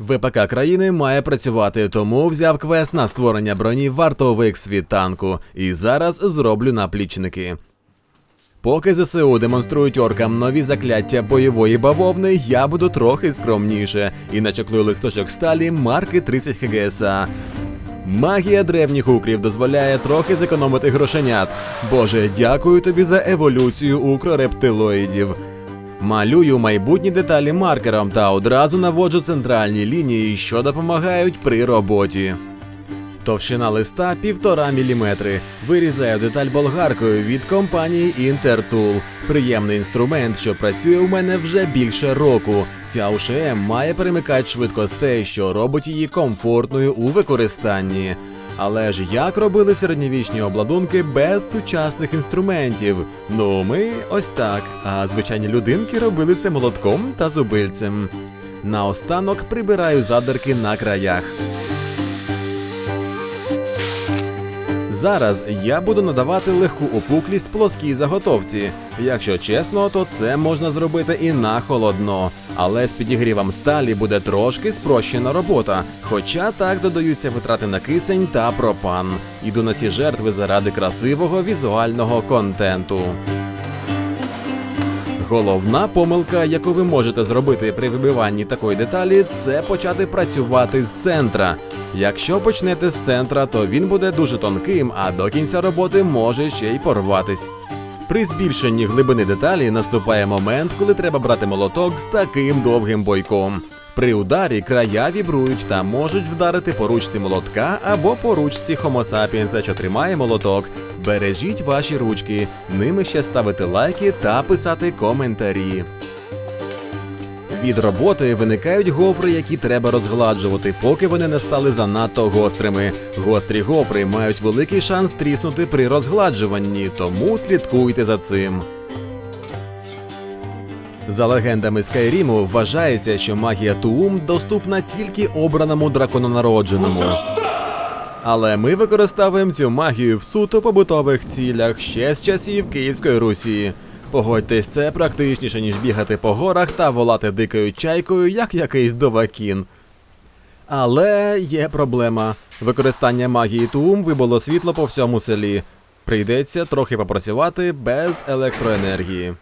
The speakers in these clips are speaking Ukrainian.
ВПК країни має працювати, тому взяв квест на створення броні вартових світанку. І зараз зроблю наплічники. Поки ЗСУ демонструють оркам нові закляття бойової бавовни, я буду трохи скромніше і начеклую листочок сталі марки 30 ХГСА. Магія древніх укрів дозволяє трохи зекономити грошенят. Боже, дякую тобі за еволюцію укрорептилоїдів. Малюю майбутні деталі маркером та одразу наводжу центральні лінії, що допомагають при роботі. Товщина листа 1,5 мм. Вирізаю деталь болгаркою від компанії Intertool. Приємний інструмент, що працює у мене вже більше року. Ця УШМ має перемикач швидкостей, що робить її комфортною у використанні. Але ж як робили середньовічні обладунки без сучасних інструментів? Ну, ми ось так. А звичайні людинки робили це молотком та зубильцем. Наостанок прибираю задерки на краях. Зараз я буду надавати легку опуклість плоскій заготовці. Якщо чесно, то це можна зробити і на холодно. Але з підігрівом сталі буде трошки спрощена робота. Хоча так додаються витрати на кисень та пропан. Іду на ці жертви заради красивого візуального контенту. Головна помилка, яку ви можете зробити при вибиванні такої деталі, це почати працювати з центра. Якщо почнете з центра, то він буде дуже тонким, а до кінця роботи може ще й порватись. При збільшенні глибини деталі наступає момент, коли треба брати молоток з таким довгим бойком. При ударі края вібрують та можуть вдарити по ручці молотка або по ручці Homo що тримає молоток. Бережіть ваші ручки, ними ще ставити лайки та писати коментарі. Від роботи виникають гофри, які треба розгладжувати, поки вони не стали занадто гострими. Гострі гофри мають великий шанс тріснути при розгладжуванні, тому слідкуйте за цим. За легендами Скайріму вважається, що магія Туум доступна тільки обраному дракононародженому. Але ми використовуємо цю магію в суто побутових цілях ще з часів Київської Русі. Погодьтесь, це практичніше, ніж бігати по горах та волати дикою чайкою, як якийсь довакін. Але є проблема. Використання магії Туум вибуло світло по всьому селі. Прийдеться трохи попрацювати без електроенергії.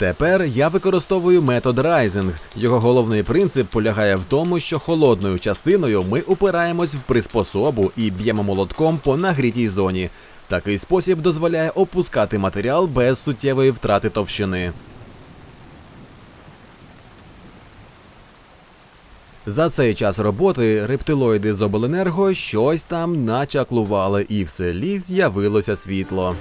Тепер я використовую метод Райзинг. Його головний принцип полягає в тому, що холодною частиною ми упираємось в приспособу і б'ємо молотком по нагрітій зоні. Такий спосіб дозволяє опускати матеріал без суттєвої втрати товщини. За цей час роботи рептилоїди з обленерго щось там начаклували, і в селі з'явилося світло.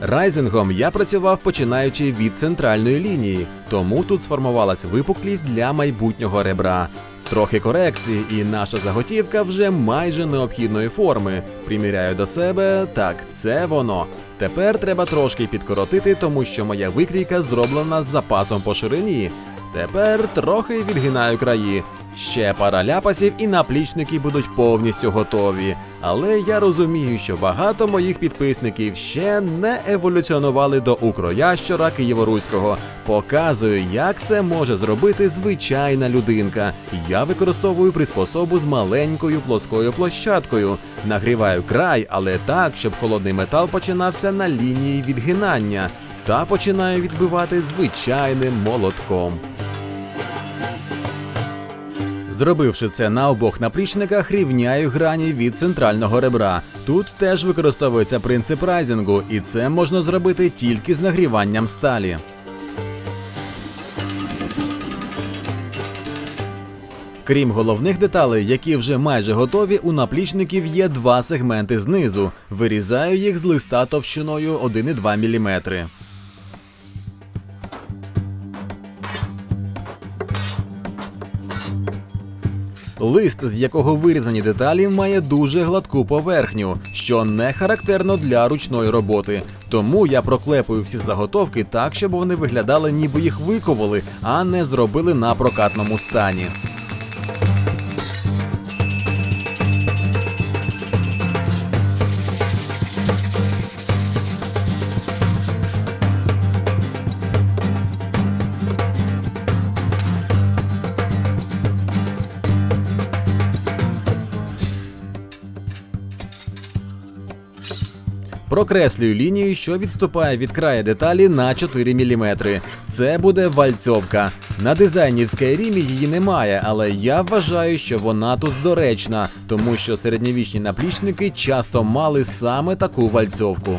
Райзингом я працював починаючи від центральної лінії, тому тут сформувалась випуклість для майбутнього ребра. Трохи корекції, і наша заготівка вже майже необхідної форми. Приміряю до себе, так, це воно. Тепер треба трошки підкоротити, тому що моя викрійка зроблена з запасом по ширині. Тепер трохи відгинаю краї. Ще пара ляпасів і наплічники будуть повністю готові. Але я розумію, що багато моїх підписників ще не еволюціонували до укроящора Києворуського. Показую, як це може зробити звичайна людинка. Я використовую приспособу з маленькою плоскою площадкою. Нагріваю край, але так, щоб холодний метал починався на лінії відгинання. Та починаю відбивати звичайним молотком. Зробивши це на обох наплічниках, рівняю грані від центрального ребра. Тут теж використовується принцип райзингу, і це можна зробити тільки з нагріванням сталі. Крім головних деталей, які вже майже готові, у наплічників є два сегменти знизу. Вирізаю їх з листа товщиною 1,2 мм. Лист, з якого вирізані деталі, має дуже гладку поверхню, що не характерно для ручної роботи. Тому я проклепую всі заготовки так, щоб вони виглядали, ніби їх виковали, а не зробили на прокатному стані. Прокреслюю лінію, що відступає від краю деталі на 4 мм. Це буде вальцьовка. На дизайні в Skyrim її немає, але я вважаю, що вона тут доречна, тому що середньовічні наплічники часто мали саме таку вальцовку.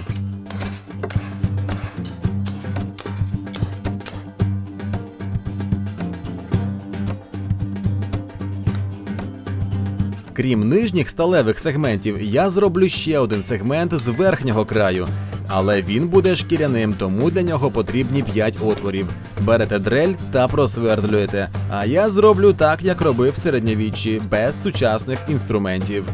Крім нижніх сталевих сегментів, я зроблю ще один сегмент з верхнього краю. Але він буде шкіряним, тому для нього потрібні 5 отворів. Берете дрель та просвердлюєте. А я зроблю так, як робив середньовіччі, без сучасних інструментів.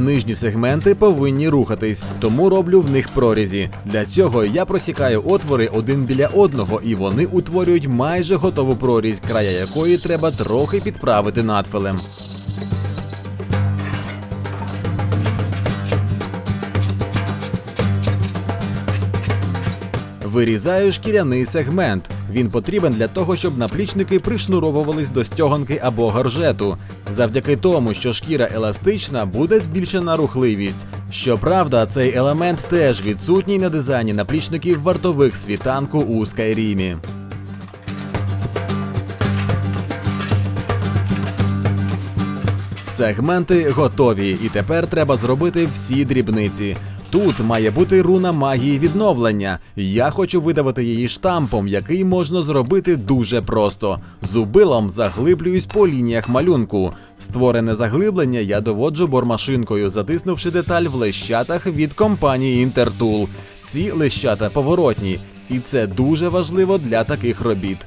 Нижні сегменти повинні рухатись, тому роблю в них прорізі. Для цього я просікаю отвори один біля одного, і вони утворюють майже готову прорізь, края якої треба трохи підправити надфилем. Вирізаю шкіряний сегмент. Він потрібен для того, щоб наплічники пришнуровувались до стьоганки або горжету. Завдяки тому, що шкіра еластична, буде збільшена рухливість. Щоправда, цей елемент теж відсутній на дизайні наплічників вартових світанку у Скайрімі. Сегменти готові, і тепер треба зробити всі дрібниці. Тут має бути руна магії відновлення. Я хочу видавати її штампом, який можна зробити дуже просто. Зубилом заглиблююсь по лініях малюнку. Створене заглиблення я доводжу бормашинкою, затиснувши деталь в лещатах від компанії Intertool. Ці лещата поворотні, і це дуже важливо для таких робіт.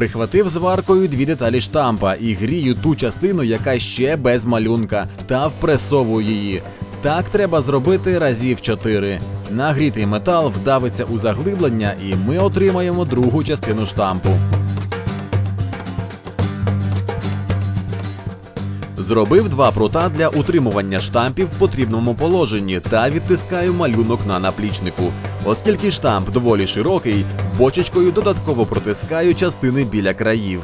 Прихватив зваркою дві деталі штампа і грію ту частину, яка ще без малюнка, та впресовую її. Так треба зробити разів чотири. Нагрітий метал вдавиться у заглиблення, і ми отримаємо другу частину штампу. Зробив два прута для утримування штампів в потрібному положенні та відтискаю малюнок на наплічнику. Оскільки штамп доволі широкий, бочечкою додатково протискаю частини біля країв.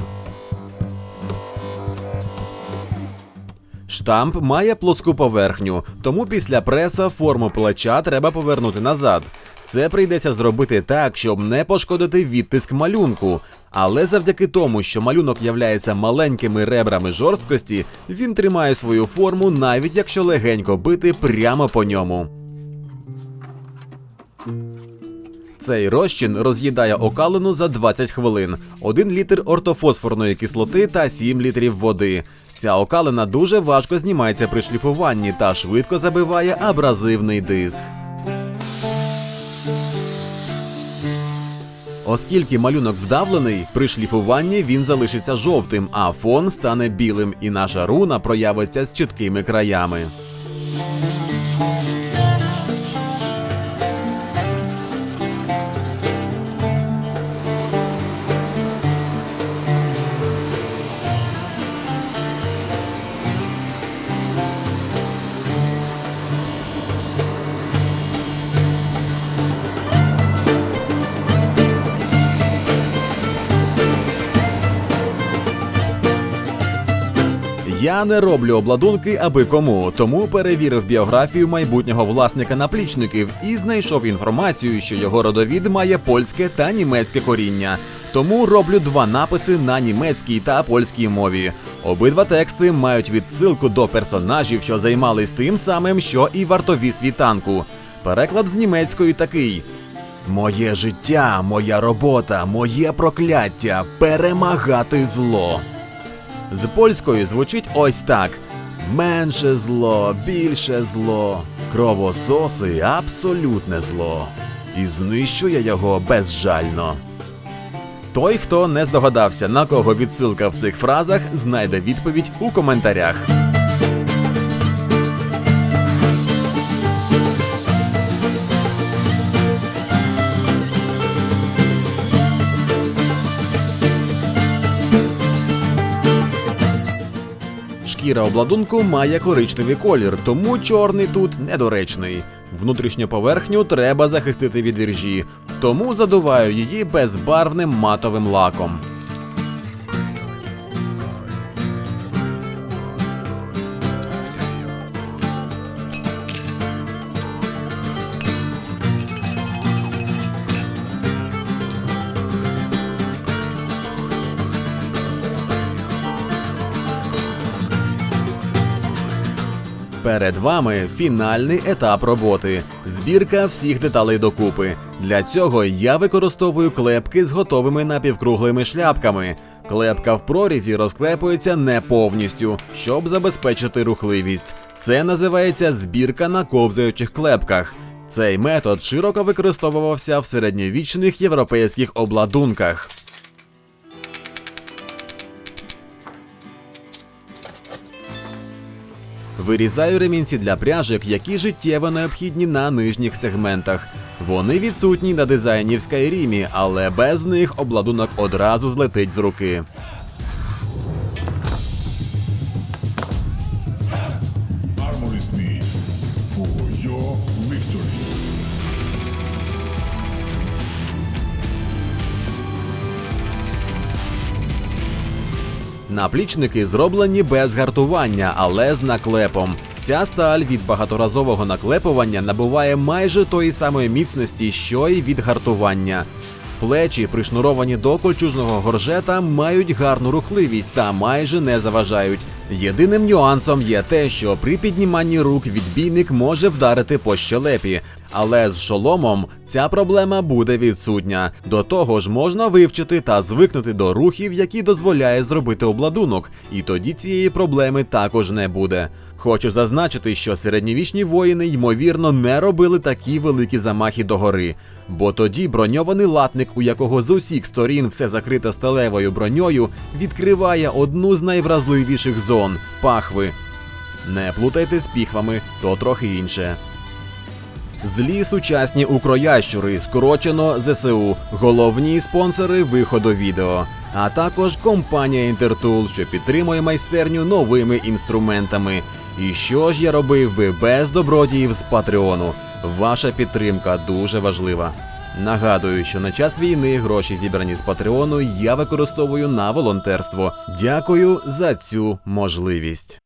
Штамп має плоску поверхню, тому після преса форму плеча треба повернути назад. Це прийдеться зробити так, щоб не пошкодити відтиск малюнку. Але завдяки тому, що малюнок являється маленькими ребрами жорсткості, він тримає свою форму, навіть якщо легенько бити прямо по ньому. Цей розчин роз'їдає окалину за 20 хвилин, 1 літр ортофосфорної кислоти та 7 літрів води. Ця окалина дуже важко знімається при шліфуванні та швидко забиває абразивний диск. Оскільки малюнок вдавлений, при шліфуванні він залишиться жовтим, а фон стане білим, і наша руна проявиться з чіткими краями. Я не роблю обладунки аби кому, тому перевірив біографію майбутнього власника наплічників і знайшов інформацію, що його родовід має польське та німецьке коріння. Тому роблю два написи на німецькій та польській мові. Обидва тексти мають відсилку до персонажів, що займались тим самим, що і вартові світанку. Переклад з німецької такий: Моє життя, моя робота, моє прокляття перемагати зло. З польської звучить ось так: менше зло, більше зло, кровососи абсолютне зло, і знищує його безжально. Той, хто не здогадався, на кого відсилка в цих фразах, знайде відповідь у коментарях. Шкіра обладунку має коричневий колір, тому чорний тут недоречний. Внутрішню поверхню треба захистити від іржі, тому задуваю її безбарвним матовим лаком. Перед вами фінальний етап роботи збірка всіх деталей докупи. Для цього я використовую клепки з готовими напівкруглими шляпками. Клепка в прорізі розклепується не повністю, щоб забезпечити рухливість. Це називається збірка на ковзаючих клепках. Цей метод широко використовувався в середньовічних європейських обладунках. Вирізаю ремінці для пряжок, які життєво необхідні на нижніх сегментах. Вони відсутні на дизайні в Скайрімі, але без них обладунок одразу злетить з руки. Наплічники зроблені без гартування, але з наклепом. Ця сталь від багаторазового наклепування набуває майже тої самої міцності, що й від гартування. Плечі, пришнуровані до кольчужного горжета, мають гарну рухливість та майже не заважають. Єдиним нюансом є те, що при підніманні рук відбійник може вдарити по щелепі, але з шоломом ця проблема буде відсутня. До того ж, можна вивчити та звикнути до рухів, які дозволяє зробити обладунок, і тоді цієї проблеми також не буде. Хочу зазначити, що середньовічні воїни ймовірно не робили такі великі замахи догори, бо тоді броньований латник, у якого з усіх сторін все закрите сталевою броньою, відкриває одну з найвразливіших зон пахви. Не плутайте з піхвами, то трохи інше. Злі сучасні укроящури, скорочено ЗСУ, головні спонсори виходу відео, а також компанія Intertool, що підтримує майстерню новими інструментами. І що ж я робив би без добродіїв з Патреону? Ваша підтримка дуже важлива. Нагадую, що на час війни гроші зібрані з Патреону я використовую на волонтерство. Дякую за цю можливість.